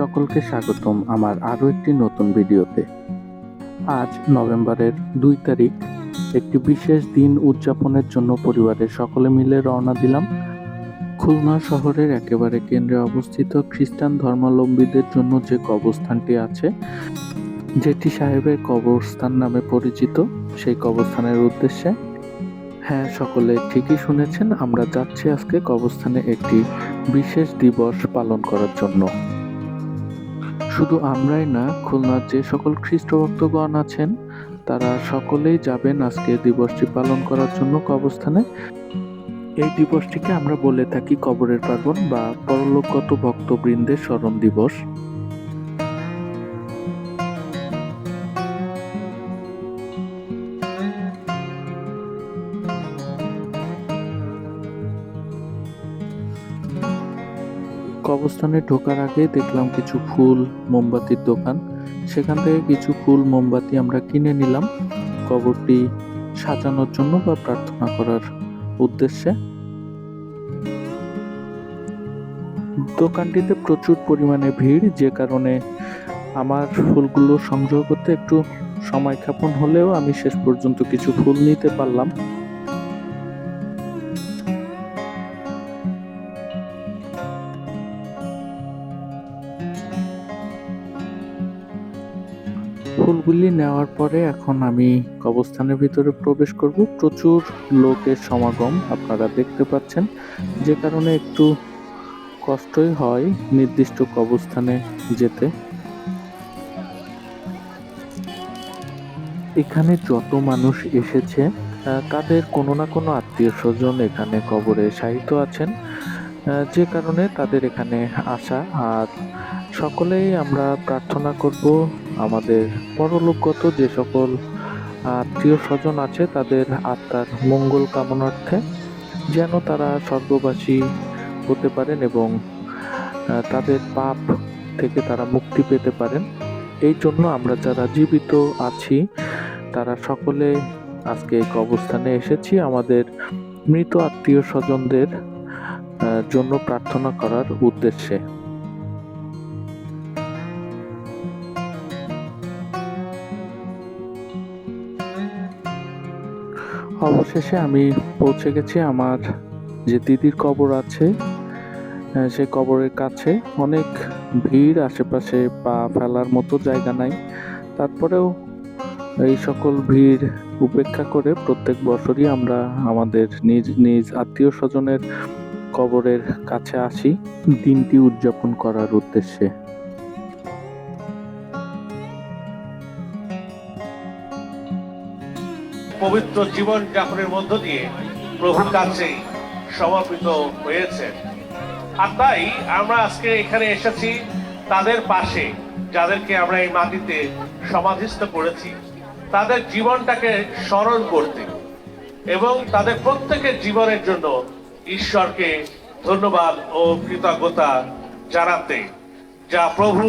সকলকে স্বাগতম আমার আরও একটি নতুন ভিডিওতে। আজ নভেম্বরের দুই তারিখ, একটি বিশেষ দিন উদযাপনের জন্য পরিবারের সকলে মিলে রওনা দিলাম। খুলনা শহরের একেবারে কেন্দ্রে অবস্থিত খ্রিস্টান ধর্মাবলম্বীদের জন্য যে কবরস্থানটি আছে, যেটি সাহেবের কবরস্থান নামে পরিচিত, সেই কবরস্থানের উদ্দেশ্যে। হ্যাঁ সকলে ঠিকই শুনেছেন, আমরা যাচ্ছি আজকে কবরস্থানে একটি বিশেষ দিবস পালন করার জন্য। শুধু আমরাই না, খুলনার যে সকল খ্রিস্ট ভক্তগণ আছেন, তারা সকলেই যাবেন আজকে দিবসটি পালন করার জন্য কবরস্থানে। এই দিবসটিকে আমরা বলে থাকি কবরের পার্বণ বা পরলোকগত ভক্তবৃন্দের স্মরণ দিবস। কবরস্থানে ঢোকার আগে দেখলাম কিছু ফুল মোমবাতির দোকান। সেখান থেকে কিছু ফুল মোমবাতি আমরা কিনে নিলাম। কবরটি সাজানোর জন্য বা প্রার্থনা করার উদ্দেশ্যে। দোকানটিতে প্রচুর পরিমাণে ভিড়, যে কারণে আমার ফুলগুলো সংগ্রহ করতে একটু সময় ক্ষেপণ হলেও আমি শেষ পর্যন্ত কিছু ফুল নিতে পারলাম। ফুলগুলি নেওয়ার পরে এখন আমি কবরস্থানের ভিতরে প্রবেশ করব। প্রচুর লোকের সমাগম আপনারা দেখতে পাচ্ছেন। যে কারণে একটু কষ্টই হয় নির্দিষ্ট কবরস্থানে যেতে। এখানে যত মানুষ এসেছে তাদের কোনো না কোনো আত্মীয় স্বজন এখানে কবরে শায়িত আছেন। যে কারণে তাদের এখানে আসা। আর সকলেই আমরা প্রার্থনা করব আমাদের পরলোকগত যে সকল আত্মীয় স্বজন আছে, তাদের আত্মার মঙ্গল কামনার্থে যেন তারা স্বর্গবাসী হতে পারেন এবং তাদের পাপ থেকে তারা মুক্তি পেতে পারেন। এই জন্য আমরা যারা জীবিত আছি, তারা সকলে আজকে এক অবস্থানে এসেছি। আমাদের মৃত আত্মীয় স্বজনদের জন্য প্রার্থনা করার উদ্দেশ্যে। অবশেষে আমি পৌঁছে গেছি আমার যে দিদির কবর আছে সে কবরের কাছে। অনেক ভিড়, আশেপাশে পা ফেলার মতো জায়গা নাই। তারপরেও এই সকল ভিড় উপেক্ষা করে প্রত্যেক বছরই আমরা আমাদের নিজ নিজ আত্মীয় স্বজনের কবরের কাছে আসি। দিনটি উদযাপন করার উদ্দেশ্যে। পবিত্র জীবন যাপনের মধ্য দিয়ে প্রভুর কাছে সমর্পিত হয়েছেন আর তাই আমরা আজকে এখানে এসেছি তাদের পাশে, যাদেরকে আমরা এই মাটিতে সমাধিস্থ করেছি। তাদের জীবনটাকে স্মরণ করতে এবং তাদের প্রত্যেকের জীবনের জন্য ঈশ্বরকে ধন্যবাদ ও কৃতজ্ঞতা জানাতে, যা প্রভু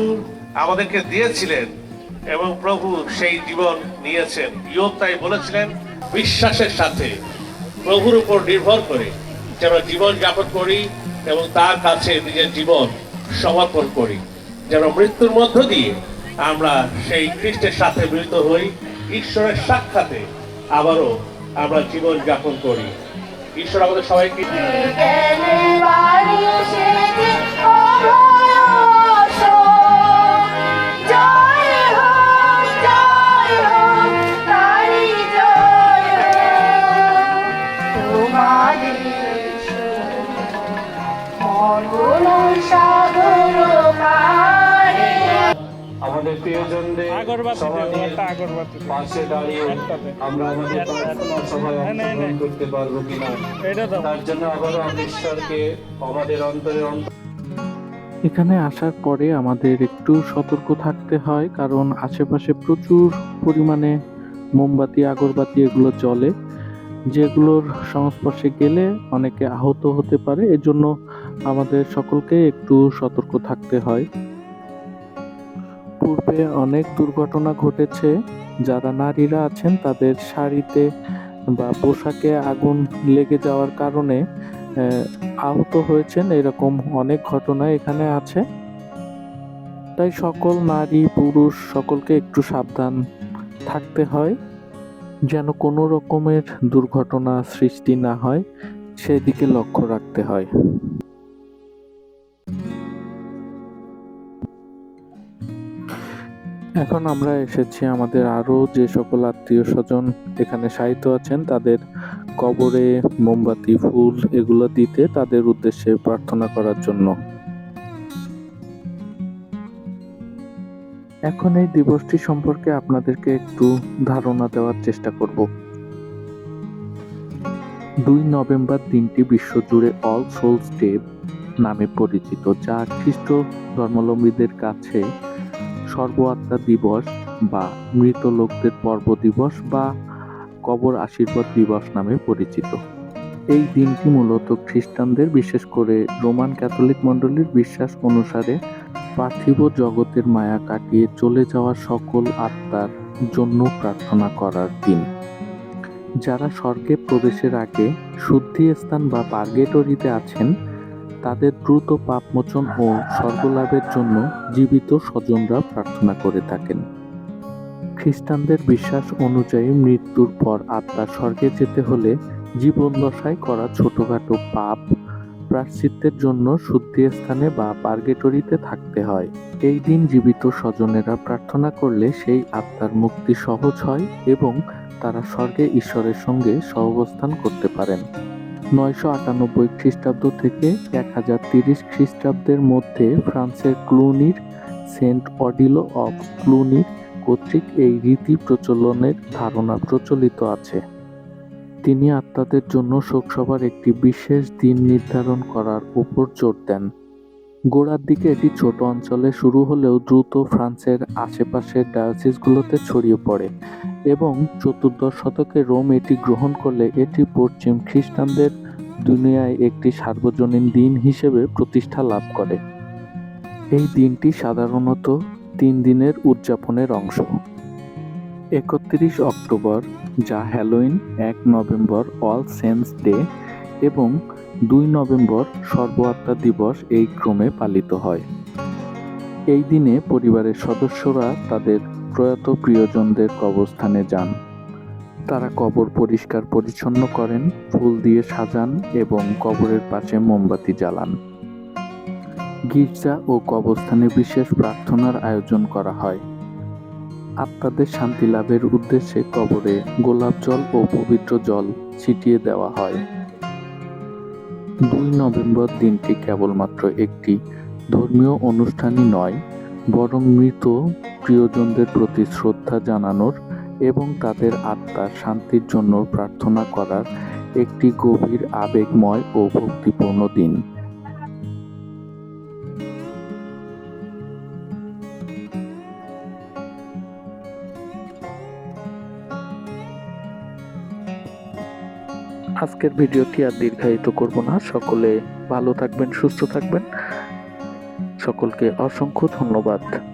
আমাদেরকে দিয়েছিলেন এবং প্রভু সেই জীবন নিয়েছেন। ইয়োব তাই বলেছিলেন, বিশ্বাসের সাথে প্রভুর উপর নির্ভর করে যেন জীবন যাপন করি এবং তার কাছে নিজের জীবন সমর্পণ করি। যেন মৃত্যুর মধ্য দিয়ে আমরা সেই খ্রিস্টের সাথে মিলিত হই, ঈশ্বরের সাক্ষাতে আবারও আমরা জীবন যাপন করি। ঈশ্বর আমাদের সবাইকে আমাদের প্রিয়জনদের। পাশে দাঁড়িয়ে আমরা আমাদের প্রার্থনা সভায় না, না, অংশগ্রহণ করতে পারব কিনা? তার জন্য আবারও আমরা ঈশ্বরকে আমাদের অন্তরে অন্তর এখানে আসার পরে আমাদের একটু সতর্ক থাকতে হয় কারণ আশেপাশে প্রচুর পরিমাণে মোমবাতি আগরবাতি এগুলো জ্বলে। যেগুলোর সংস্পর্শে গেলে অনেকে আহত হতে পারে। এজন্য আমাদের সকলকে একটু সতর্ক থাকতে হয়। পূর্বে অনেক দুর্ঘটনা ঘটেছে। যারা নারীরা আছেন, তাদের শাড়িতে বা পোশাকে আগুন লেগে যাওয়ার কারণে আহত হয়েছেন এরকম অনেক ঘটনা এখানে আছে। তাই সকল নারী, পুরুষ সকলকে একটু সাবধান থাকতে হয়, যেন কোনো রকমের দুর্ঘটনা সৃষ্টি না হয়, সেদিকে লক্ষ্য রাখতে হয়। এখন আমরা এসেছি আমাদের আরও যে সকল আত্মীয় স্বজন এখানে সাহিত্য আছেন, তাদের কবরে মোমবাতি, ফুল এগুলো দিতে তাদের উদ্দেশ্যে প্রার্থনা করার জন্য। এখন এই দিবসটি সম্পর্কে আপনাদেরকে একটু ধারণা দেওয়ার চেষ্টা করব। দুই নভেম্বর দিনটি বিশ্বজুড়ে অল সোলস ডে নামে পরিচিত, যা খ্রিস্ট ধর্মাবলম্বীদের কাছে সর্বআত্মা দিবস বা মৃত লোকদের পর্ব দিবস বা কবর আশীর্বাদ দিবস নামে পরিচিত। এই দিনটি মূলত খ্রিস্টানদের, বিশেষ করে রোমান ক্যাথলিক মণ্ডলীর বিশ্বাস অনুসারে পার্থিব জগতের মায়া কাটিয়ে চলে যাওয়া সকল আত্মার জন্য প্রার্থনা করার দিন। যারা স্বর্গে প্রবেশের আগে শুদ্ধি স্থান বা পার্গেটরিতে আছেন তাদের দ্রুত পাপমোচন ও স্বর্গলাভের জন্য জীবিত স্বজনরা প্রার্থনা করে থাকেন। খ্রিস্টানদের বিশ্বাস অনুযায়ী মৃত্যুর পর আত্মা স্বর্গে যেতে হলে জীবন দশায় করা ছোটখাটো পাপ প্রাশ্চিত্যের জন্য শুদ্ধি স্থানে বা পার্গেটরিতে থাকতে হয়। এই দিন জীবিত স্বজনেরা প্রার্থনা করলে সেই আত্মার মুক্তি সহজ হয় এবং তারা স্বর্গে ঈশ্বরের সঙ্গে সহবস্থান করতে পারেন। নয়শো আটানব্বই খ্রিস্টাব্দ থেকে এক হাজার তিরিশ খ্রিস্টাব্দের মধ্যে ফ্রান্সের ক্লুনির সেন্ট অডিলো অফ ক্লুনির কর্তৃক এই রীতি প্রচলনের ধারণা প্রচলিত আছে। তিনি আত্মাদের জন্য শোকসভার একটি বিশেষ দিন নির্ধারণ করার উপর জোর দেন। গোড়ার দিকে এটি ছোট অঞ্চলে শুরু হলেও দ্রুত ফ্রান্সের আশেপাশের ডায়োসিসগুলোতে ছড়িয়ে পড়ে এবং চতুর্দশ শতকে রোম এটি গ্রহণ করলে এটি পশ্চিম খ্রিস্টানদের দুনিয়ায় একটি সার্বজনীন দিন হিসেবে প্রতিষ্ঠা লাভ করে। এই দিনটি সাধারণত তিন দিনের উদযাপনের অংশ। একত্রিশ অক্টোবর, যা হ্যালোইন, এক নভেম্বর, অল সেন্স ডে এবং দুই নভেম্বর সর্বআত্মা দিবস এই ক্রমে পালিত হয়। এই দিনে পরিবারের সদস্যরা তাদের প্রয়াত প্রিয়জনদের কবরস্থানে যান। তারা কবর পরিষ্কার পরিচ্ছন্ন করেন, ফুল দিয়ে সাজান এবং কবরের পাশে মোমবাতি জ্বালান। গির্জা ও কবরস্থানে বিশেষ প্রার্থনার আয়োজন করা হয়। আত্মাদের শান্তি লাভের উদ্দেশ্যে কবরে গোলাপ জল ও পবিত্র জল ছিটিয়ে দেওয়া হয়। দুই নভেম্বর দিনটি কেবলমাত্র একটি ধর্মীয় অনুষ্ঠানই নয়, বরং মৃত প্রিয়জনদের প্রতি শ্রদ্ধা জানানোর এবং তাদের আত্মার শান্তির জন্য প্রার্থনা করার একটি গভীর আবেগময় ও ভক্তিপূর্ণ দিন। আজকের ভিডিওটি আর দীর্ঘায়িত করব না। সকলে ভালো থাকবেন সুস্থ থাকবেন। সকলকে অসংখ্য ধন্যবাদ।